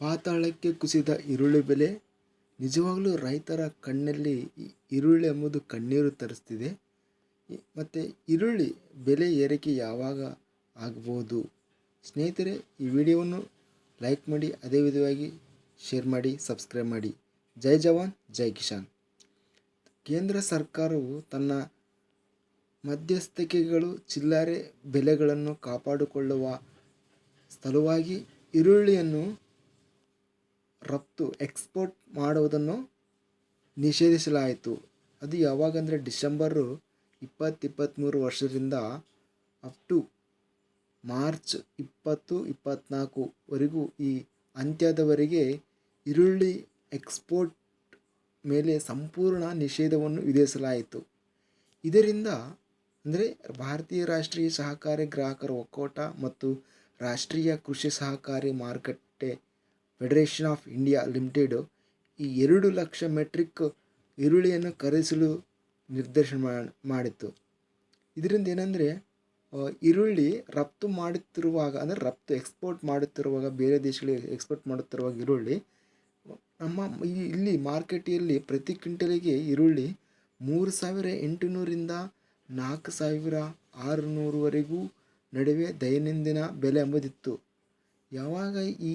ಪಾತಾಳಕ್ಕೆ ಕುಸಿದ ಈರುಳ್ಳಿ ಬೆಲೆ ನಿಜವಾಗಲೂ ರೈತರ ಕಣ್ಣಲ್ಲಿ ಈರುಳ್ಳಿ ಎಂಬುದು ಕಣ್ಣೀರು ತರಿಸ್ತಿದೆ. ಮತ್ತು ಈರುಳ್ಳಿ ಬೆಲೆ ಏರಿಕೆ ಯಾವಾಗ ಆಗ್ಬೋದು? ಸ್ನೇಹಿತರೆ, ಈ ವಿಡಿಯೋವನ್ನು ಲೈಕ್ ಮಾಡಿ, ಅದೇ ವಿಧವಾಗಿ ಶೇರ್ ಮಾಡಿ, ಸಬ್ಸ್ಕ್ರೈಬ್ ಮಾಡಿ. ಜೈ ಜವಾನ್, ಜೈ ಕಿಶಾನ್ ಕೇಂದ್ರ ಸರ್ಕಾರವು ತನ್ನ ಮಧ್ಯಸ್ಥಿಕೆಗಳು, ಚಿಲ್ಲರೆ ಬೆಲೆಗಳನ್ನು ಕಾಪಾಡಿಕೊಳ್ಳುವ ಸಲುವಾಗಿ ಈರುಳ್ಳಿಯನ್ನು ರಫ್ತು ಎಕ್ಸ್ಪೋರ್ಟ್ ಮಾಡುವುದನ್ನು ನಿಷೇಧಿಸಲಾಯಿತು. ಅದು ಯಾವಾಗಂದರೆ ಡಿಸೆಂಬರು ಇಪ್ಪತ್ತು ಇಪ್ಪತ್ತ್ಮೂರು ವರ್ಷದಿಂದ ಅಪ್ ಟು ಮಾರ್ಚ್ ಇಪ್ಪತ್ತು ಇಪ್ಪತ್ತ್ನಾಲ್ಕುವರೆಗೂ ಈ ಅಂತ್ಯದವರೆಗೆ ಈರುಳ್ಳಿ ಎಕ್ಸ್ಪೋರ್ಟ್ ಮೇಲೆ ಸಂಪೂರ್ಣ ನಿಷೇಧವನ್ನು ವಿಧಿಸಲಾಯಿತು. ಇದರಿಂದ ಅಂದರೆ ಭಾರತೀಯ ರಾಷ್ಟ್ರೀಯ ಸಹಕಾರಿ ಗ್ರಾಹಕರ ಒಕ್ಕೂಟ ಮತ್ತು ರಾಷ್ಟ್ರೀಯ ಕೃಷಿ ಸಹಕಾರಿ ಮಾರುಕಟ್ಟೆ ಫೆಡರೇಷನ್ ಆಫ್ ಇಂಡಿಯಾ ಲಿಮಿಟೆಡು ಈ ಎರಡು ಲಕ್ಷ ಮೆಟ್ರಿಕ್ ಈರುಳ್ಳಿಯನ್ನು ಖರೀದಿಸಲು ನಿರ್ದೇಶನ ಮಾಡಿತ್ತು. ಇದರಿಂದ ಏನಂದರೆ ಈರುಳ್ಳಿ ರಫ್ತು ಮಾಡುತ್ತಿರುವಾಗ, ಅಂದರೆ ರಫ್ತು ಎಕ್ಸ್ಪೋರ್ಟ್ ಮಾಡುತ್ತಿರುವಾಗ, ಬೇರೆ ದೇಶಗಳಿಗೆ ಎಕ್ಸ್ಪೋರ್ಟ್ ಮಾಡುತ್ತಿರುವಾಗ ಈರುಳ್ಳಿ, ನಮ್ಮ ಇಲ್ಲಿ ಮಾರ್ಕೆಟಿಯಲ್ಲಿ ಪ್ರತಿ ಕ್ವಿಂಟಲಿಗೆ ಈರುಳ್ಳಿ ಮೂರು ಸಾವಿರ ಎಂಟುನೂರಿಂದ ನಾಲ್ಕು ಸಾವಿರ ಆರುನೂರುವರೆಗೂ ನಡುವೆ ದೈನಂದಿನ ಬೆಲೆ ಎಂಬುದಿತ್ತು ಯಾವಾಗ ಈ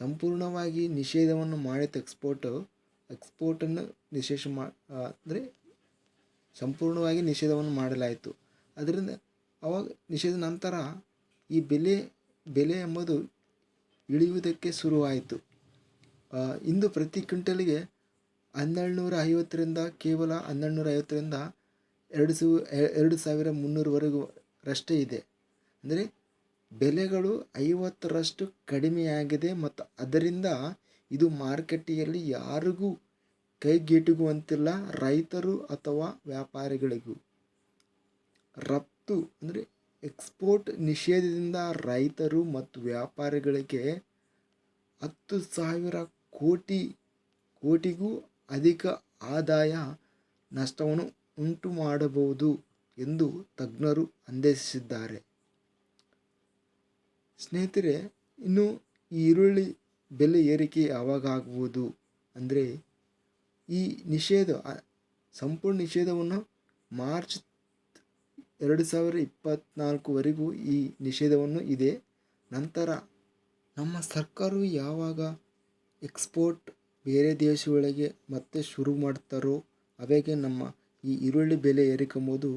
ಸಂಪೂರ್ಣವಾಗಿ ನಿಷೇಧವನ್ನು ಮಾಡಿದ ಎಕ್ಸ್ಪೋರ್ಟು ಎಕ್ಸ್ಪೋರ್ಟನ್ನು ನಿಷೇಧ ಮಾ ಅಂದರೆ ಸಂಪೂರ್ಣವಾಗಿ ನಿಷೇಧವನ್ನು ಮಾಡಲಾಯಿತು. ಅದರಿಂದ ಅವಾಗ ನಿಷೇಧ ನಂತರ ಈ ಬೆಲೆ ಬೆಲೆ ಎಂಬುದು ಇಳಿಯುವುದಕ್ಕೆ ಶುರುವಾಯಿತು. ಇಂದು ಪ್ರತಿ ಕ್ವಿಂಟಲಿಗೆ ಹನ್ನೆರಡು ನೂರ ಐವತ್ತರಿಂದ ಕೇವಲ ಹನ್ನೆರಡು ನೂರ ಐವತ್ತರಿಂದ ಎರಡು ಸು ಎರಡು ಸಾವಿರ ಮುನ್ನೂರವರೆಗೂ ರಷ್ಟೇ ಇದೆ. ಅಂದರೆ ಬೆಲೆಗಳು ಐವತ್ತರಷ್ಟು ಕಡಿಮೆಯಾಗಿದೆ ಮತ್ತು ಅದರಿಂದ ಇದು ಮಾರುಕಟ್ಟೆಯಲ್ಲಿ ಯಾರಿಗೂ ಕೈಗೆಟುಕುವಂತಿಲ್ಲ. ರೈತರು ಅಥವಾ ವ್ಯಾಪಾರಿಗಳಿಗೂ. ರಫ್ತು ಅಂದರೆ ಎಕ್ಸ್ಪೋರ್ಟ್ ನಿಷೇಧದಿಂದ ರೈತರು ಮತ್ತು ವ್ಯಾಪಾರಿಗಳಿಗೆ ಹತ್ತು ಸಾವಿರ ಕೋಟಿ, ಕೋಟಿಗೂ ಅಧಿಕ ಆದಾಯ ನಷ್ಟವನ್ನು ಉಂಟು ಮಾಡಬಹುದು ಎಂದು ತಜ್ಞರು ಅಂದೇಶಿಸಿದ್ದಾರೆ. ಸ್ನೇಹಿತರೆ, ಇನ್ನು ಈ ಈರುಳ್ಳಿ ಬೆಲೆ ಏರಿಕೆ ಯಾವಾಗ ಆಗ್ಬೋದು ಅಂದರೆ, ಈ ನಿಷೇಧ ಸಂಪೂರ್ಣ ನಿಷೇಧವನ್ನು ಮಾರ್ಚ್ ಎರಡು ಸಾವಿರ ಇಪ್ಪತ್ತ್ನಾಲ್ಕುವರೆಗೂ ಈ ನಿಷೇಧವನ್ನು ಇದೆ. ನಂತರ ನಮ್ಮ ಸರ್ಕಾರವು ಯಾವಾಗ ಎಕ್ಸ್ಪೋರ್ಟ್ ಬೇರೆ ದೇಶಗಳಿಗೆ ಮತ್ತೆ ಶುರು ಮಾಡ್ತಾರೋ, ಅವಾಗೆ ನಮ್ಮ ಈ ಈರುಳ್ಳಿ ಬೆಲೆ ಏರಿಕೆಂಬುದು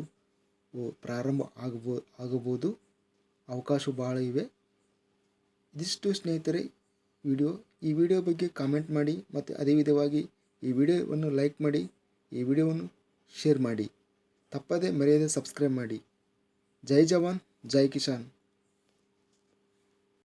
ಪ್ರಾರಂಭ ಆಗಬೋ, ಆಗಬಹುದು. ಅವಕಾಶ ಭಾಳ ಇವೆ. ಇದಿಷ್ಟು ಸ್ನೇಹಿತರೆ, ವಿಡಿಯೋ. ಈ ವಿಡಿಯೋ ಬಗ್ಗೆ ಕಾಮೆಂಟ್ ಮಾಡಿ ಮತ್ತು ಅದೇ ವಿಧವಾಗಿ ಈ ವಿಡಿಯೋವನ್ನು ಲೈಕ್ ಮಾಡಿ, ಈ ವಿಡಿಯೋವನ್ನು ಶೇರ್ ಮಾಡಿ. ತಪ್ಪದೇ ಮರೆಯದೆ ಸಬ್ಸ್ಕ್ರೈಬ್ ಮಾಡಿ. ಜೈ ಜವಾನ್, ಜೈ ಕಿಸಾನ್.